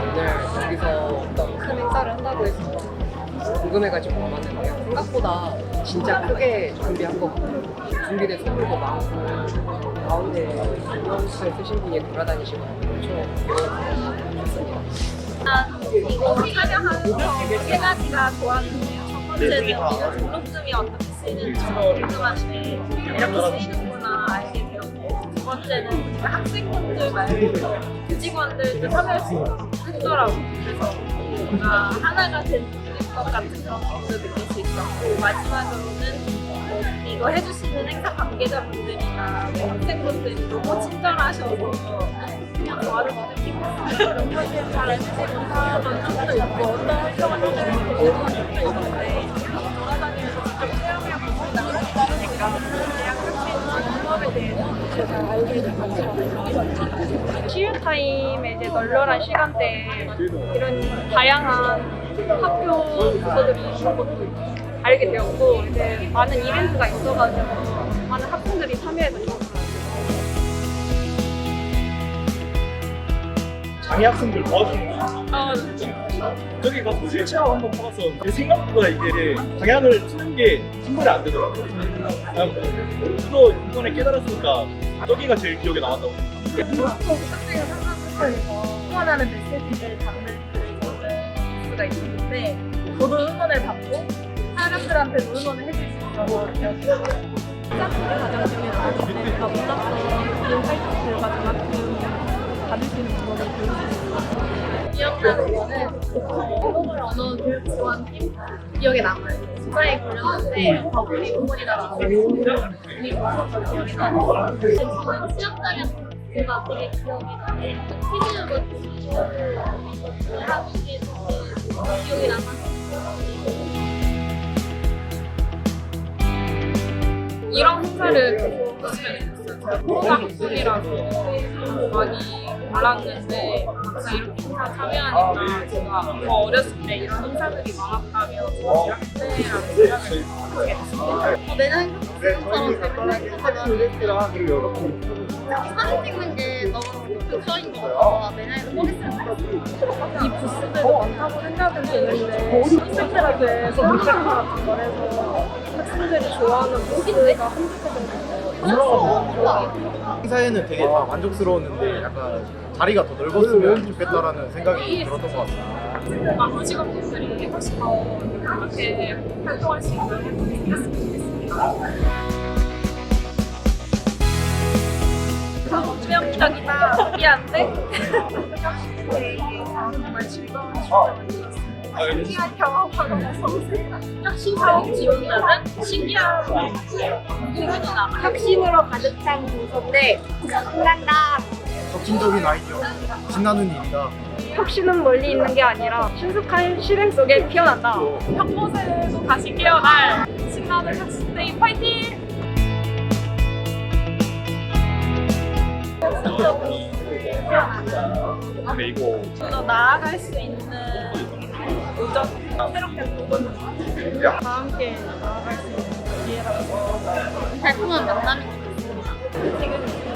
오늘 여기서 어떤 큰 행사를 한다고 해서 궁금해가지고 와봤는데요. 생각보다 진짜 크게 준비한 것 같아요. 준비된 선물도 많고 가운데 안경을 쓰신 분이 돌아다니시고 엄청 좋습니다. 일단 이거 촬영하면서 세 가지가 좋았는데요. 첫 번째는 등록금이 어떻게 쓰이는지 궁금한데 이렇게 쓰이는구나 알게 되었고 두 번째는 학생분들 말고 교직원들도 참여할 수 있도록 했더라고요. 그래서 뭔가 하나가 된 것 같은 그런 것도 느낄 수 있었고 마지막으로는 뭐 이거 해주시는 행사 관계자분들이나 뭐 학생분들이 너무 친절하셔서 그냥 좋아를 느끼고 있어요. 사실 잘 알지 못하던 쪽도 있고 어떤 활동하는지 모르는 쪽도 있는데 돌아다니면서 직접 체험해보고 나니까 대학 학생의 방법에 대해서 잘 알게 되고 시유 타임에 이제 널널한 시간대에 이런 다양한 학교 부서들이 있는 것도 알게 되었고 이제 많은 이벤트가 있어가지고 많은 학생들이 참여해서 좋았어요. 장애 학생들 도와주는 거 어, 저기 가서 실체하고 한번 봐봤어 생각보다 이게 방향을 트는 게 충분히 안 되더라고요 또 이번에 깨달았으니까 저기가 제일 기억에 남았다고 학생을 상담센터에서 응원하는 메시지를 담는 수가 있는데 저도 응원을 받고 사람들한테도 응원을 해줄 수 있어서 되었어요. 시작이 가장 중요하고 내가 몰랐던 그런 사이트들과 그만큼 받을 수 있는 방법을 배울 수 있어요. 기억나는 거는 한국어 언어 교육 지원팀 기억에 남아요. 주사에 걸렸는데 버블이 응원이나 나오고 그리고 기억이 나요. 저는 취업자면 이런 행사를 좋겠어요. 제가 프로덕트이라서 많이 몰랐는데 막상 이렇게 행사 참여하니까 제가 더 어렸을 때 이런 행사들이 많았다면 더 그때라는 생각을 하게 됐습니다. 어, 매년 행사처럼 재밌는 사진 찍는 게 너무 교처인 것 같아서 했으면 좋겠어요. 이 부스들도 많다고 생각은 드는데 학생들한테 선물 같은 거래서 학생들이 좋아하는 부스가 한두 개 정도 행사에는 되게 다 만족스러웠는데 약간 자리가 더 넓었으면 좋겠다라는 생각이 들었던 것 같습니다. 많은 직원분들이 훨씬 더 이렇게 활동할 수 있는 활동이 생겼으면 좋겠습니다. 운명적이다. 미안데? 정말 즐거운 시간이었어요. 신기한 경험하고 무서우세요. 혁신사업 지원자는 남아요. 혁신으로 가득 찬 부서인데 신난다. 혁신적인 아이디어, 신나는 일이다. 혁신은 멀리 있는 게 아니라 신속한 실행 속에 피어난다. 혁보세도 다시 깨어날 신나는 혁신데이 파이팅! 근데 이거 더 나아갈 수 있는 도전 새롭게 보는 다 함께 나아갈 수 있는 기회라고 달콤한 만남인 것 같습니다. 지금